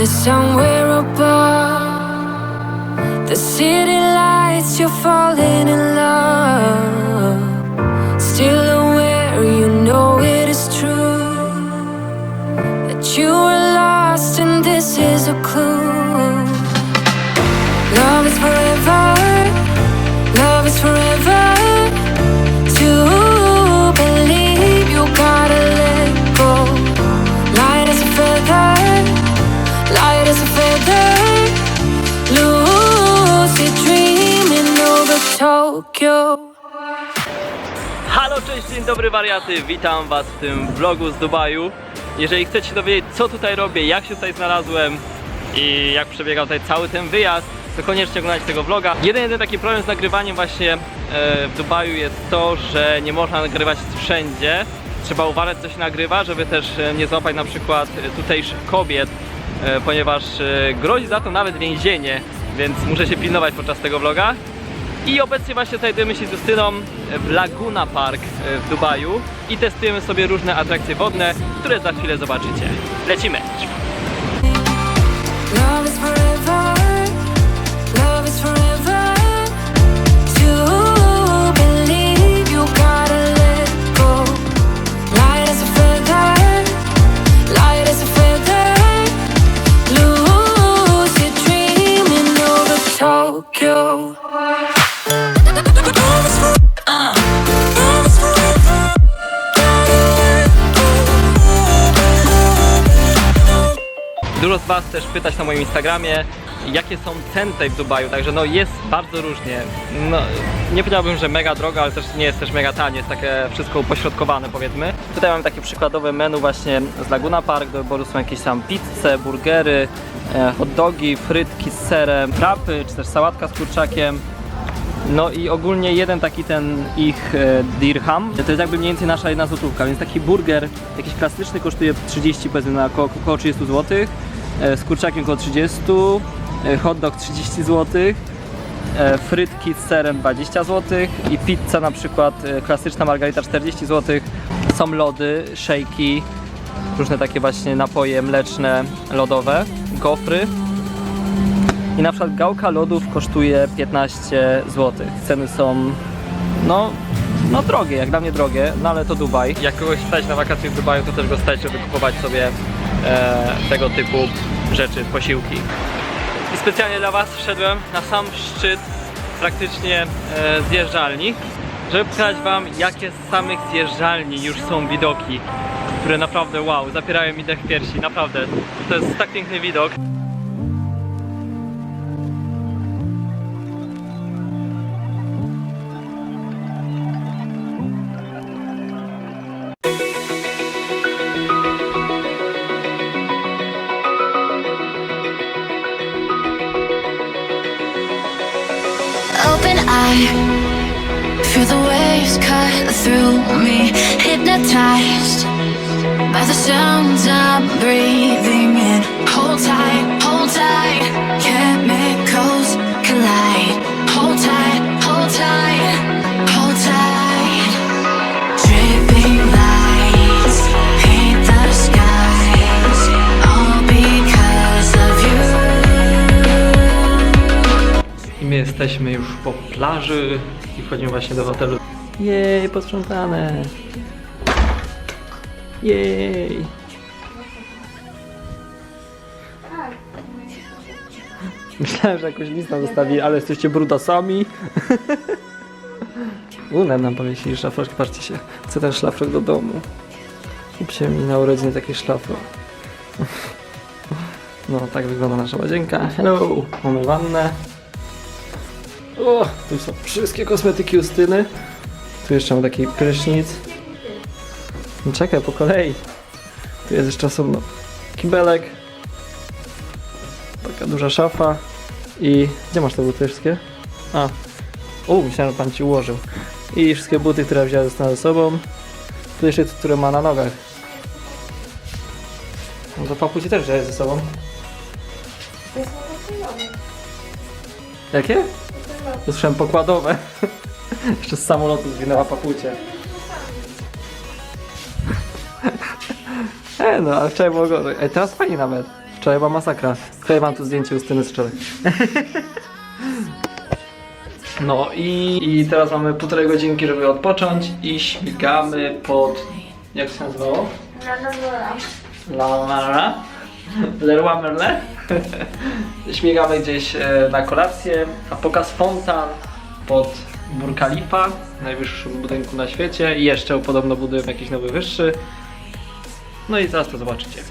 is somewhere above. The city lights, you're falling in love. Tokyo. Halo, cześć, dzień dobry wariaty, witam was w tym vlogu z Dubaju. Jeżeli chcecie dowiedzieć co tutaj robię, jak się tutaj znalazłem i jak przebiegał tutaj cały ten wyjazd, to koniecznie oglądajcie tego vloga. Jeden, jeden taki problem z nagrywaniem właśnie e, w Dubaju jest to, że nie można nagrywać wszędzie. Trzeba uważać co się nagrywa, żeby też e, nie złapać na przykład tutejszych kobiet, e, ponieważ grozi za to nawet więzienie, więc muszę się pilnować podczas tego vloga. I obecnie właśnie znajdujemy się z Justyną w Laguna Park e, w Dubaju i testujemy sobie różne atrakcje wodne, które za chwilę zobaczycie. Lecimy! Dużo z Was też pytać na moim Instagramie, jakie są ceny tutaj w Dubaju, także no jest bardzo różnie. No, nie powiedziałbym, że mega drogo, ale też nie jest też mega tanie, jest takie wszystko upośrodkowane powiedzmy. Tutaj mamy takie przykładowe menu właśnie z Laguna Park, do wyboru są jakieś tam pizze, burgery, e, hot dogi, frytki z serem, frapy, czy też sałatka z kurczakiem. No i ogólnie jeden taki ten ich e, dirham, to jest jakby mniej więcej nasza jedna złotówka, więc taki burger jakiś klasyczny kosztuje 30 powiedzmy na około, około 30 zł, e, z kurczakiem około 30, e, hot dog 30 zł, e, frytki z serem 20 zł i pizza na przykład e, klasyczna margarita 40 zł. Są lody, szejki, różne takie właśnie napoje mleczne, lodowe, gofry. I na przykład gałka lodów kosztuje 15 zł. Ceny są no, no drogie, jak dla mnie drogie, no ale to Dubaj. Jak kogoś stać na wakacje w Dubaju, to też go stać, żeby kupować sobie e, tego typu rzeczy, posiłki. I specjalnie dla Was wszedłem na sam szczyt praktycznie e, zjeżdżalni, żeby pokazać Wam, jakie z samych zjeżdżalni już są widoki, które naprawdę wow, zapierają mi dech piersi, naprawdę. To jest tak piękny widok. Eye, feel the waves cut through me. Hypnotized by the sounds I'm breathing in. Hold tight, hold tight, chemicals collide. Hold tight, hold tight. Jesteśmy już po plaży i wchodzimy właśnie do hotelu. Jej, posprzątane. Jej. Myślałem, że jakąś listę zostawi, ale jesteście brudasami. Unem nam powiesili szlafroczki, patrzcie się. Chcę ten szlafrok do domu. Kupcie mi na urodziny taki szlafrok. No, tak wygląda nasza łazienka. Hello! Mamy wannę. O, tu są wszystkie kosmetyki Justyny. Tu jeszcze mam taki prysznic. No czekaj, po kolei. Tu jest jeszcze osobno kibelek. Taka duża szafa. I gdzie masz te buty wszystkie? A. O, myślałem, że pan ci ułożył. I wszystkie buty, które wziąłem ze sobą. Tu jeszcze te, które ma na nogach. No to papuci też wziąłeś ze sobą. Jakie? To słyszałem pokładowe. Jeszcze z samolotu zwinęła papucie. E, no, ale wczoraj było gorzej. Ej, teraz fajnie nawet. Wczoraj była masakra. Wczoraj mam tu zdjęcie Justyny z wczoraj. No i, i teraz mamy półtorej godzinki, żeby odpocząć i śmigamy pod... jak się nazywało? La Mara? Leroy Merlin? Śmigamy gdzieś e, na kolację, a pokaz fontan pod Burj Khalifa, najwyższym budynku na świecie i jeszcze podobno budują jakiś nowy wyższy. No i zaraz to zobaczycie.